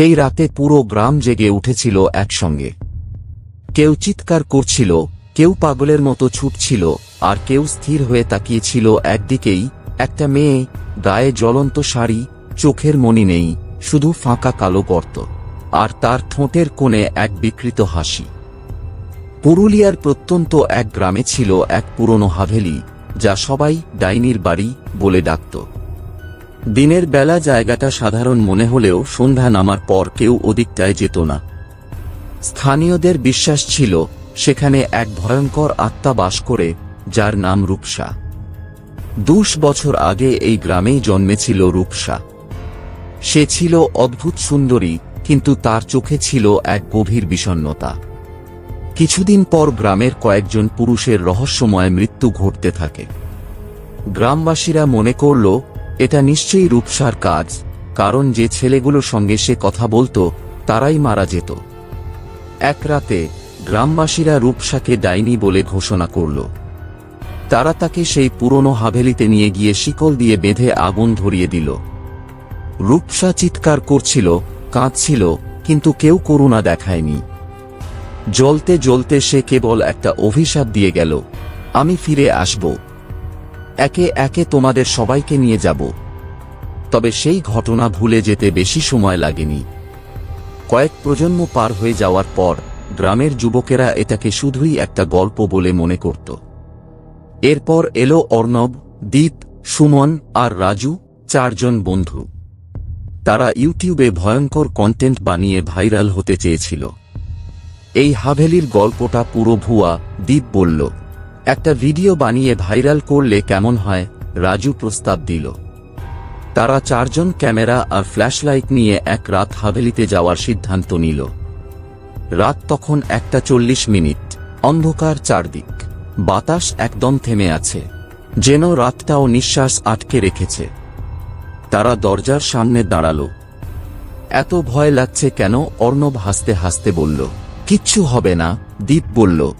সেই রাতে পুরো গ্রাম জেগে উঠেছিল একসঙ্গে। কেউ চিৎকার করছিল, কেউ পাগলের মতো ছুটছিল, আর কেউ স্থির হয়ে তাকিয়েছিল একদিকেই, একটা মেয়ে, গায়ে জ্বলন্ত শাড়ি, চোখের মনি নেই, শুধু ফাঁকা কালো গর্ত, আর তার ঠোঁটের কোণে এক বিকৃত হাসি। পুরুলিয়ার প্রত্যন্ত এক গ্রামে ছিল এক পুরনো হাভেলি, যা সবাই ডাইনির বাড়ি বলে ডাকত। দিনের বেলা জায়গাটা সাধারণ মনে হলেও সন্ধ্যা নামার পর কেউ ওদিকটায় যেত না। স্থানীয়দের বিশ্বাস ছিল, সেখানে এক ভয়ঙ্কর আত্মা বাস করে, যার নাম রূপসা। দুশ বছর আগে এই গ্রামেই জন্মেছিল রূপসা। সে ছিল অদ্ভুত সুন্দরী, কিন্তু তার চোখে ছিল এক গভীর বিষণ্ণতা। কিছুদিন পর গ্রামের কয়েকজন পুরুষের রহস্যময় মৃত্যু ঘটতে থাকে। গ্রামবাসীরা মনে করল এটা নিশ্চয়ই রূপসার কাজ, কারণ যে ছেলেগুলোর সঙ্গে সে কথা বলতো, তারাই মারা যেত। এক রাতে, গ্রামবাসীরা রূপসাকে ডাইনি বলে ঘোষণা করল। তারা তাকে সেই পুরনো হাভেলিতে নিয়ে গিয়ে শিকল দিয়ে বেঁধে আগুন ধরিয়ে দিল। রূপসা চিৎকার করছিল, কাঁদছিল, কিন্তু কেউ করুণা দেখায়নি। জ্বলতে জ্বলতে সে কেবল একটা অভিশাপ দিয়ে গেল, আমি ফিরে আসব। একে একে তোমাদের সবাইকে নিয়ে যাব। তবে সেই ঘটনা ভুলে যেতে বেশি সময় লাগেনি। কয়েক প্রজন্ম পার হয়ে যাওয়ার পর, গ্রামের যুবকেরা এটাকে শুধুই একটা গল্প বলে মনে করত। এরপর এলো অর্ণব, দীপ, সুমন আর রাজু, চারজন বন্ধু। তারা ইউটিউবে ভয়ঙ্কর কন্টেন্ট বানিয়ে ভাইরাল হতে চেয়েছিল। এই হাভেলির গল্পটা পুরো ভুয়া, দীপ বলল একটা ভিডিও বানিয়ে ভাইরাল করলে কেমন হয়, রাজু প্রস্তাব দিল। তারা চারজন ক্যামেরা আর ফ্ল্যাশলাইট নিয়ে এক রাত হাভেলিতে যাওয়ার সিদ্ধান্ত নিল। রাত তখন একটা চল্লিশ মিনিট, অন্ধকার চারদিক। বাতাস একদম থেমে আছে, যেন রাতটাও নিঃশ্বাস আটকে রেখেছে। তারা দরজার সামনে দাঁড়াল। এত ভয় লাগছে কেন? অর্ণব হাসতে হাসতে বলল, কিচ্ছু হবে না দীপ বলল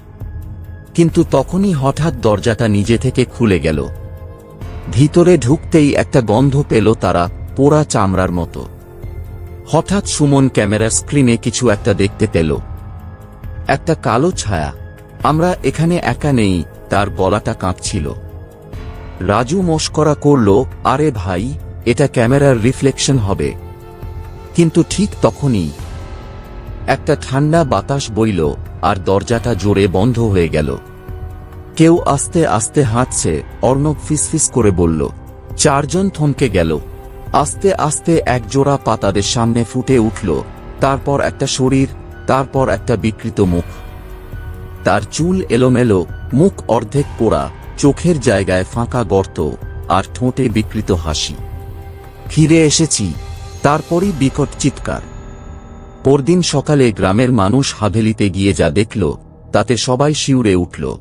কিন্তু তখনই হঠাৎ দরজাটা নিজে থেকে খুলে গেল। ভিতরে ঢুকতেই একটা গন্ধ পেল তারা পোড়া চামড়ার মতো। হঠাৎ সুমন ক্যামেরার স্ক্রিনে কিছু একটা দেখতে পেল। একটা কালো ছায়া। আমরা এখানে একা নেই, তার গলাটা কাঁপছিল। রাজু মস্করা করল, আরে ভাই, এটা ক্যামেরার রিফ্লেকশন হবে। কিন্তু ঠিক তখনই একটা ঠান্ডা বাতাস বইল, আর দরজাটা জোরে বন্ধ হয়ে গেল। কেউ আস্তে আস্তে হাঁটছে, অর্ণব ফিসফিস করে বলল, চারজন থমকে গেল। আস্তে আস্তে একজোড়া পাতাদের সামনে ফুটে উঠল, তারপর একটা শরীর, তারপর একটা বিকৃত মুখ। তার চুল এলোমেলো, মুখ অর্ধেক পোড়া, চোখের জায়গায় ফাঁকা গর্ত, আর ঠোঁটে বিকৃত হাসি। ফিরে এসেছি। তারপরই বিকট চিৎকার। পরদিন সকালে গ্রামের মানুষ হাভেলিতে গিয়ে যা দেখল, তাতে সবাই শিউরে উঠল।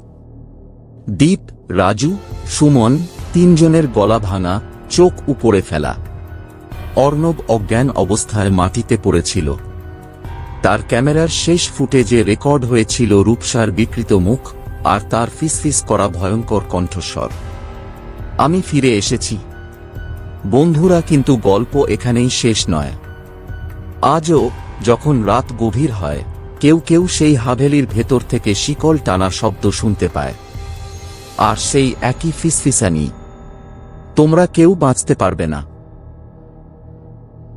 দীপ, রাজু, সুমন তিনজনের গলা ভাঙা, চোখ উপরে ফেলা। অর্ণব অজ্ঞান অবস্থায় মাটিতে পড়েছিল। তার ক্যামেরার শেষ ফুটেজে রেকর্ড হয়েছিল রূপসার বিকৃত মুখ আর তার ফিসফিস করা ভয়ঙ্কর কণ্ঠস্বর। আমি ফিরে এসেছি। বন্ধুরা, কিন্তু গল্প এখানেই শেষ নয়। আজও যখন রাত গভীর হয়, কেউ কেউ সেই হাভেলির ভেতর থেকে শিকল টানা শব্দ শুনতে পায়। আর সেই একই ফিসফিসানি। তোমরা কেউ বাঁচতে পারবে না।